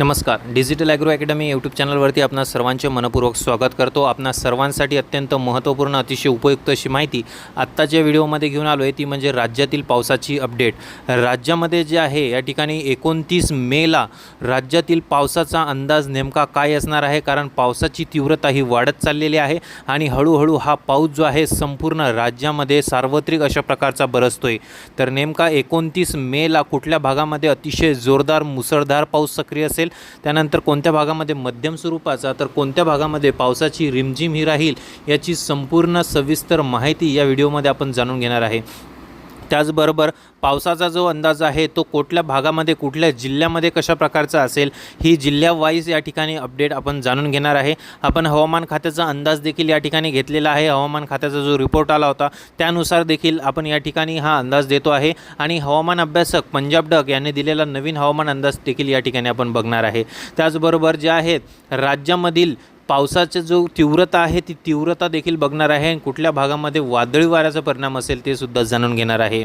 नमस्कार. Digital agro academy YouTube चॅनलवरती आपणा सर्वांचे मनपूर्वक स्वागत करतो. आपणा सर्वांसाठी अत्यंत महत्त्वपूर्ण अतिशय उपयुक्त अशी माहिती आत्ताच्या व्हिडिओमध्ये घेऊन आलो आहे ती म्हणजे राज्यातील पावसाची अपडेट राज्यामध्ये जे आहे या ठिकाणी एकोणतीस मेला राज्यातील पावसाचा अंदाज नेमका काय असणार आहे? कारण पावसाची तीव्रता ही वाढत चाललेली आहे आणि हळूहळू हा पाऊस जो आहे संपूर्ण राज्यामध्ये सार्वत्रिक अशा प्रकारचा बरसतोय. तर नेमका एकोणतीस मेला कुठल्या भागामध्ये अतिशय जोरदार मुसळधार पाऊस सक्रिय असेल? त्यानंतर कोणत्या भागामध्ये मध्यम स्वरूपाचा तर कोणत्या भागामध्ये पावसाची रिमझिम ही राहील याची संपूर्ण सविस्तर माहिती या व्हिडिओमध्ये आपण जाणून घेणार आहे. त्याचबरोबर पावसाचा जो अंदाज आहे तो कुठल्या भागामध्ये कुठल्या जिल्ह्यामध्ये कशा प्रकारचा असेल ही जिल्ह्यावाईज या ठिकाणी अपडेट आपण जाणून घेणार आहे. आपण हवामान खात्याचा अंदाज देखील या ठिकाणी घेतलेला आहे. हवामान खात्याचा जो रिपोर्ट आला होता त्यानुसार देखील आपण या ठिकाणी हा अंदाज देतो आहे. आणि हवामान अभ्यासक पंजाब डक यांनी दिलेला नवीन हवामान अंदाज देखील या ठिकाणी आपण बघणार आहे. त्याचबरोबर जे आहेत राज्यामधील पावसाचा जो तीव्रता आहे ती तीव्रता देखील बघणार आहे आणि कुठल्या भागामध्ये वादळी वाऱ्याचा परिणाम असेल ते सुद्धा जाणून घेणार आहे.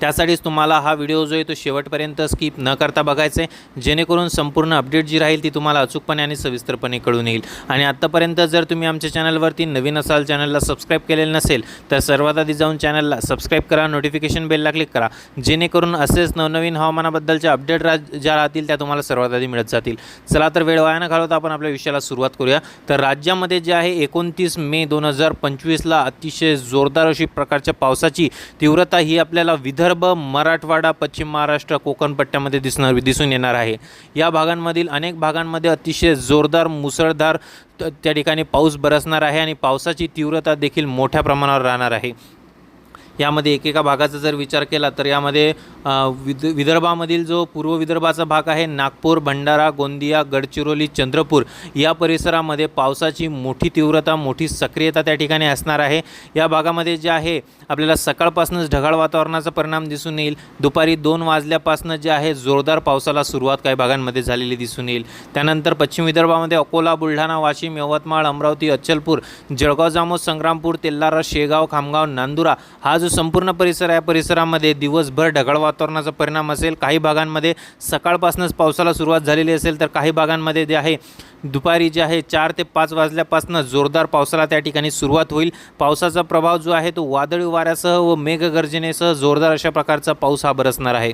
त्यासाठीच तुम्हाला हा व्हिडिओ जो आहे तो शेवटपर्यंत स्किप न करता बघायचा आहे जेणेकरून संपूर्ण अपडेट जी राहील ती तुम्हाला अचूकपणे आणि सविस्तरपणे कळून येईल. आणि आत्तापर्यंत जर तुम्ही आमच्या चॅनलवरती नवीन असाल चॅनलला सबस्क्राईब केलेलं नसेल तर सर्वात आधी जाऊन चॅनलला सबस्क्राईब करा नोटिफिकेशन बेलला क्लिक करा. जेणेकरून असेच नवनवीन हवामानाबद्दलच्या अपडेट रा ज्या राहतील त्या तुम्हाला सर्वात आधी मिळत जातील. चला तर वेळ वाया न घालवता आपण आपल्या विषयाला सुरुवात करूया. तर राज्यामध्ये जे आहे एकोणतीस मे दोन हजार पंचवीसला अतिशय जोरदार अशी प्रकारच्या पावसाची तीव्रता ही आपल्याला विदर्भ मराठवाडा पश्चिम महाराष्ट्र कोकण पट्ट्यामध्ये दिसणार दिसून येणार आहे. या भागांमधील अनेक भागांमध्ये अतिशय जोरदार मुसळधार त- त्या ठिकाणी पाऊस बरसणार आहे आणि पावसाची तीव्रता देखील मोठ्या प्रमाणावर राहणार आहे. यामध्ये एकेका भागाचा जर विचार केला तर यामध्ये विद विदर्भामधील जो पूर्व विदर्भाचा भाग आहे नागपूर भंडारा गोंदिया गडचिरोली चंद्रपूर या परिसरामध्ये पावसाची मोठी तीव्रता मोठी सक्रियता त्या ठिकाणी असणार आहे. या भागामध्ये जे आहे आपल्याला सकाळपासूनच ढगाळ वातावरणाचा परिणाम दिसून येईल. दुपारी दोन वाजल्यापासून जे आहे जोरदार पावसाला सुरुवात काही भागांमध्ये झालेली दिसून येईल. त्यानंतर पश्चिम विदर्भामध्ये अकोला बुलढाणा वाशिम यवतमाळ अमरावती अचलपूर जळगाव जामोद संग्रामपूर तेल्लारा शेगाव खामगाव नांदुरा हा जो संपूर्ण परिसर आहे या परिसरामध्ये दिवसभर ढगाळ वातावरणाचा परिणाम असेल. काही भागांमध्ये सकाळपासूनच पावसाला सुरुवात झालेली असेल तर काही भागांमध्ये जे आहे दुपारी जे आहे चार ते पाच वाजल्यापासून जोरदार पावसाला त्या ठिकाणी सुरुवात होईल. पावसाचा प्रभाव जो आहे तो वादळी वाऱ्यासह व मेघगर्जनेसह जोरदार अशा प्रकारचा पाऊस हा बरसणार आहे.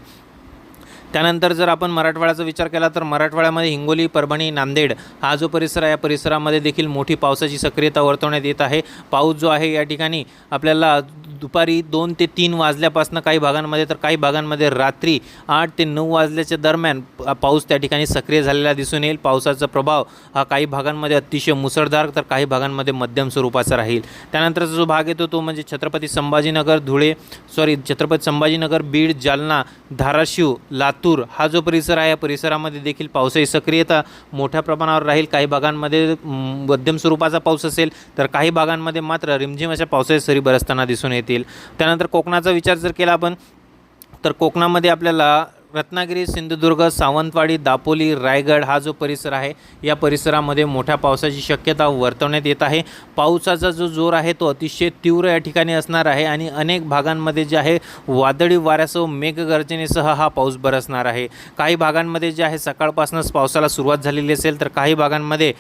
त्यानंतर जर आपण मराठवाड्याचा विचार केला तर मराठवाड्यामध्ये हिंगोली परभणी नांदेड हा जो परिसर आहे या परिसरामध्ये देखील मोठी पावसाची सक्रियता वर्तवण्यात येत आहे. पाऊस जो आहे या ठिकाणी आपल्याला दुपारी दोन ते तीन वाजल्यापासून काही भागांमध्ये तर काही भागांमध्ये रात्री आठ ते नऊ वाजल्याच्या दरम्यान पाऊस त्या ठिकाणी सक्रिय झालेला दिसून येईल. पावसाचा प्रभाव हा काही भागांमध्ये अतिशय मुसळधार तर काही भागांमध्ये मध्यम स्वरूपाचा राहील. त्यानंतरचा जो भाग येतो तो म्हणजे छत्रपती संभाजीनगर धुळे सॉरी छत्रपती संभाजीनगर बीड जालना धाराशिव लातूर हा जो परिसर आहे या परिसरामध्ये देखील पावसाची सक्रियता मोठ्या प्रमाणावर राहील. काही भागांमध्ये मध्यम स्वरूपाचा पाऊस असेल तर काही भागांमध्ये मात्र रिमझिम अशा पावसाच्या सरी बरसताना दिसून येतील. त्यानंतर कोकणाचा विचार जर केला आपण तर कोकणामध्ये आपल्याला रत्नागिरी सिंधुदुर्ग सावंतवाडी दापोली रायगड हा जो परिसर आहे या परिसरामध्ये मोठ्या पावसाची शक्यता वर्तवण्यात येत आहे. पावसाचा जो जोर आहे तो अतिशय तीव्र या ठिकाणी असणार आहे आणि अनेक भागांमध्ये जे आहे वादळी वाऱ्यासह मेघगर्जनेसह हा पाऊस बरसणार आहे. काही भागांमध्ये जे आहे सकाळपासूनच पावसाला सुरुवात झालेली असेल तर काही भागांमध्ये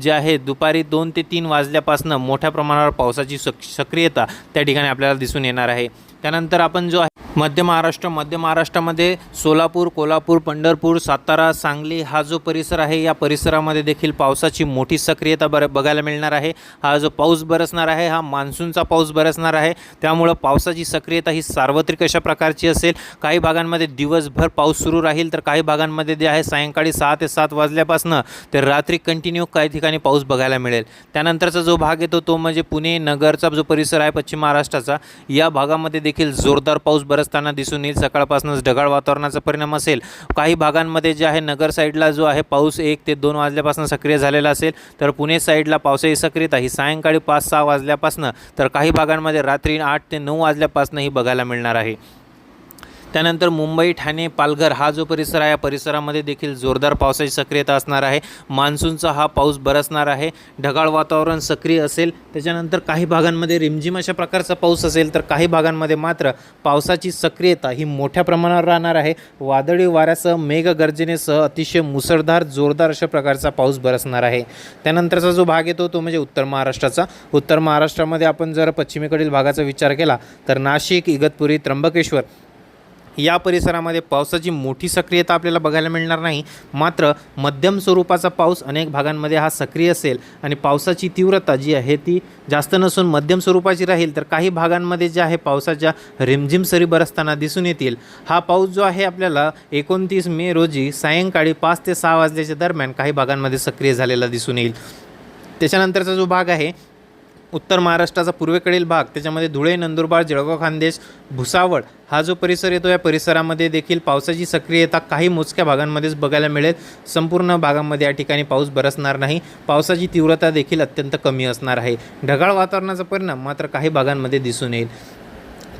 जे आहे दुपारी दोन ते तीन वाजल्यापासून मोठ्या प्रमाणावर पावसाची सक सक्रियता त्या ठिकाणी आपल्याला दिसून येणार आहे. त्यानंतर आपण जो आहे मध्य महाराष्ट्र मध्य महाराष्ट्रामध्ये सोलापूर कोल्हापूर पंढरपूर सातारा सांगली हा जो परिसर आहे या परिसरामध्ये देखील पावसाची मोठी सक्रियता बर बघायला मिळणार आहे. हा जो पाऊस बरसणार आहे हा मान्सूनचा पाऊस बरसणार आहे. त्यामुळं पावसाची सक्रियता ही सार्वत्रिक अशा प्रकारची असेल. काही भागांमध्ये दिवसभर पाऊस सुरू राहील तर काही भागांमध्ये जे आहे सायंकाळी सहा ते सात वाजल्यापासनं ते रात्री कंटिन्यू काही ठिकाणी पाऊस बघायला मिळेल. त्यानंतरचा जो भाग येतो तो म्हणजे पुणे नगरचा जो परिसर आहे पश्चिम महाराष्ट्राचा या भागामध्ये देखील जोरदार पाऊस बरसताना दिसून येईल. सकाळपासूनच ढगाळ वातावरणाचा परिणाम असेल. काही भागांमध्ये जे आहे नगर साईडला जो आहे पाऊस एक ते दोन वाजल्यापासून सक्रिय झालेला असेल. तर पुणे साईडला पावसाची सक्रियता ही सायंकाळी पाच सहा वाजल्यापासून तर काही भागांमध्ये रात्री आठ ते नऊ वाजल्यापासून ही बघायला मिळणार आहे. त्यानंतर मुंबई ठाणे पालघर हा जो परिसर आहे या परिसरामध्ये देखील जोरदार पावसाची सक्रियता असणार आहे. मान्सूनचा हा पाऊस बरसणार आहे. ढगाळ वातावरण सक्रिय असेल. त्याच्यानंतर काही भागांमध्ये रिमझिम अशा प्रकारचा पाऊस असेल तर काही भागांमध्ये मात्र पावसाची सक्रियता ही मोठ्या प्रमाणावर राहणार आहे. वादळी वाऱ्यासह मेघगर्जनेसह अतिशय मुसळधार जोरदार अशा प्रकारचा पाऊस बरसणार आहे. त्यानंतरचा जो भाग येतो तो म्हणजे उत्तर महाराष्ट्राचा. उत्तर महाराष्ट्रामध्ये आपण जर पश्चिमेकडील भागाचा विचार केला तर नाशिक इगतपुरी त्र्यंबकेश्वर या परिसरामध्ये पावसाची मोठी सक्रियता आपल्याला बघायला मिळणार नाही. मात्र मध्यम स्वरूपाचा पाऊस अनेक भागांमध्ये हा सक्रिय असेल आणि पावसाची तीव्रता जी आहे ती जास्त नसून मध्यम स्वरूपाची राहील तर काही भागांमध्ये जे आहे पावसाच्या रिमझिम सरी बरसताना दिसून येतील. हा पाऊस जो आहे आपल्याला एकोणतीस मे रोजी सायंकाळी पाच ते सहा वाजल्याच्या दरम्यान काही भागांमध्ये सक्रिय झालेला दिसून येईल. त्याच्यानंतरचा जो भाग आहे उत्तर महाराष्ट्राचा पूर्वेकडील भाग त्याच्यामध्ये धुळे नंदुरबार जळगाव खानदेश भुसावळ हा जो परिसर येतो या परिसरामध्ये देखील पावसाची सक्रियता काही मोजक्या भागांमध्येच बघायला मिळेल. संपूर्ण भागांमध्ये या ठिकाणी पाऊस बरसणार नाही. पावसाची तीव्रता देखील अत्यंत कमी असणार आहे. ढगाळ वातावरणाचा परिणाम मात्र काही भागांमध्ये दिसून येईल.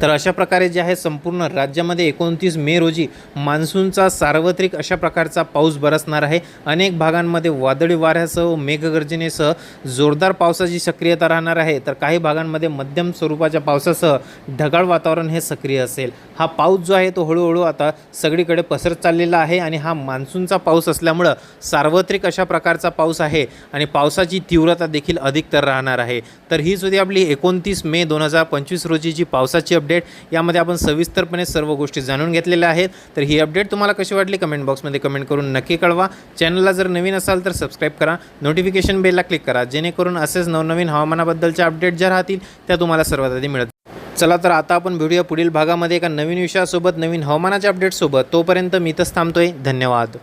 तर अशा प्रकारे जे आहे संपूर्ण राज्यामध्ये एकोणतीस मे रोजी मान्सूनचा सार्वत्रिक अशा प्रकारचा पाऊस बरसणार आहे. अनेक भागांमध्ये वादळी वाऱ्यासह मेघगर्जनेसह जोरदार पावसाची सक्रियता राहणार आहे. तर काही भागांमध्ये मध्यम स्वरूपाच्या पावसासह ढगाळ वातावरण हे सक्रिय असेल. हा पाऊस जो आहे तो हळूहळू आता सगळीकडे पसरत चाललेला आहे आणि हा मान्सूनचा पाऊस असल्यामुळं सार्वत्रिक अशा प्रकारचा पाऊस आहे आणि पावसाची तीव्रता देखील अधिकतर राहणार आहे. तर हीच होती आपली एकोणतीस मे दोन हजार पंचवीस रोजीची पावसाची अपडेट अपडेट यामध्ये आपण सविस्तरपणे सर्व गोष्टी जाणून घेतलेल्या आहेत. तर ही अपडेट तुम्हाला कशी वाटली कमेंट बॉक्समध्ये कमेंट करून नक्की कळवा. चॅनलला जर नवीन असाल तर सबस्क्राईब करा. नोटिफिकेशन बेलला क्लिक करा. जेणेकरून असेच नवनवीन हवामानाबद्दलच्या अपडेट ज्या राहतील त्या तुम्हाला सर्वात आधी मिळत चला तर आता आपण भेटूया पुढील भागामध्ये एका नवीन विषयासोबत नवीन हवामानाच्या अपडेटसोबत तोपर्यंत मी इथंच थांबतोय. धन्यवाद.